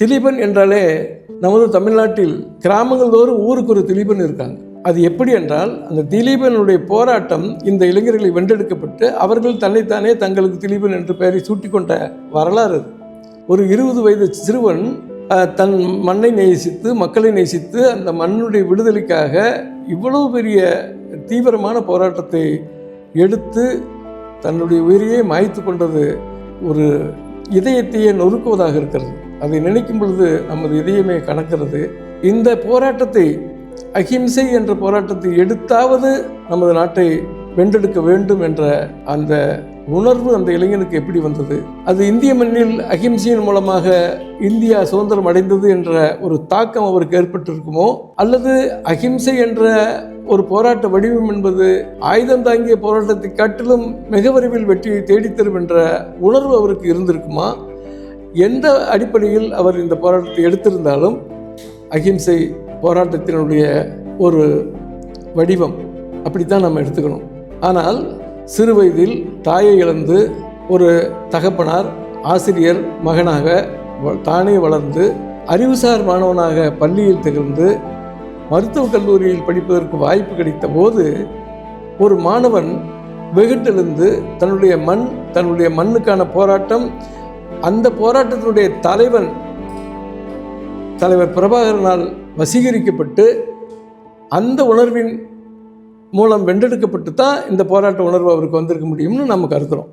திலீபன் என்றாலே நமது தமிழ்நாட்டில் கிராமங்கள் தோறும் ஊருக்கு ஒரு திலீபன் இருக்காங்க அது எப்படி என்றால் அந்த திலீபனுடைய போராட்டம் இந்த இளைஞர்களை வென்றெடுக்கப்பட்டு அவர்கள் தன்னைத்தானே தங்களுக்கு திலீபன் என்று பெயரை சூட்டிக்கொண்ட வரலாறு அது. ஒரு இருபது வயது சிறுவன் தன் மண்ணை நேசித்து மக்களை நேசித்து அந்த மண்ணுடைய விடுதலைக்காக இவ்வளவு பெரிய தீவிரமான போராட்டத்தை எடுத்து தன்னுடைய உயிரையே மாய்த்து கொண்டது ஒரு இதயத்தையே நொறுக்குவதாக இருக்கிறது அதை நினைக்கும் பொழுது நமது இதயமே கணக்கிறது இந்த போராட்டத்தை அஹிம்சை என்ற போராட்டத்தை எடுத்தாவது நமது நாட்டை வென்றெடுக்க வேண்டும் என்ற அந்த உணர்வு அந்த இளைஞனுக்கு எப்படி வந்தது? அது இந்திய மண்ணில் அகிம்சையின் மூலமாக இந்தியா சுதந்திரம் அடைந்தது என்ற ஒரு தாக்கம் அவருக்கு ஏற்பட்டிருக்குமோ? அல்லது அகிம்சை என்ற ஒரு போராட்ட வடிவம் என்பது ஆயுதம் தாங்கிய போராட்டத்தை காட்டிலும் மிக விரைவில் வெற்றியை தேடித்தரும் என்ற உணர்வு அவருக்கு இருந்திருக்குமா? எந்த அடிப்படையில் அவர் இந்த போராட்டத்தை எடுத்திருந்தாலும் அகிம்சை போராட்டத்தினுடைய ஒரு வடிவம் அப்படித்தான் நம்ம எடுத்துக்கணும். ஆனால் சிறு வயதில் தாயை இழந்து ஒரு தகப்பனார் ஆசிரியர் மகனாக வ- தானே வளர்ந்து அறிவுசார் மாணவனாக பள்ளியில் திகழ்ந்து மருத்துவக் கல்லூரியில் படிப்பதற்கு வாய்ப்பு கிடைத்த போது ஒரு மாணவன் வெகுட்டிலிருந்து தன்னுடைய மண் தன்னுடைய மண்ணுக்கான போராட்டம் அந்த போராட்டத்தினுடைய தலைவன் தலைவர் பிரபாகரனால் வசீகரிக்கப்பட்டு அந்த உணர்வின் மூலம் வென்றெடுக்கப்பட்டு தான் இந்த போராட்ட உணர்வு அவருக்கு வந்திருக்க முடியும்னு நம்ம கருதுகிறோம்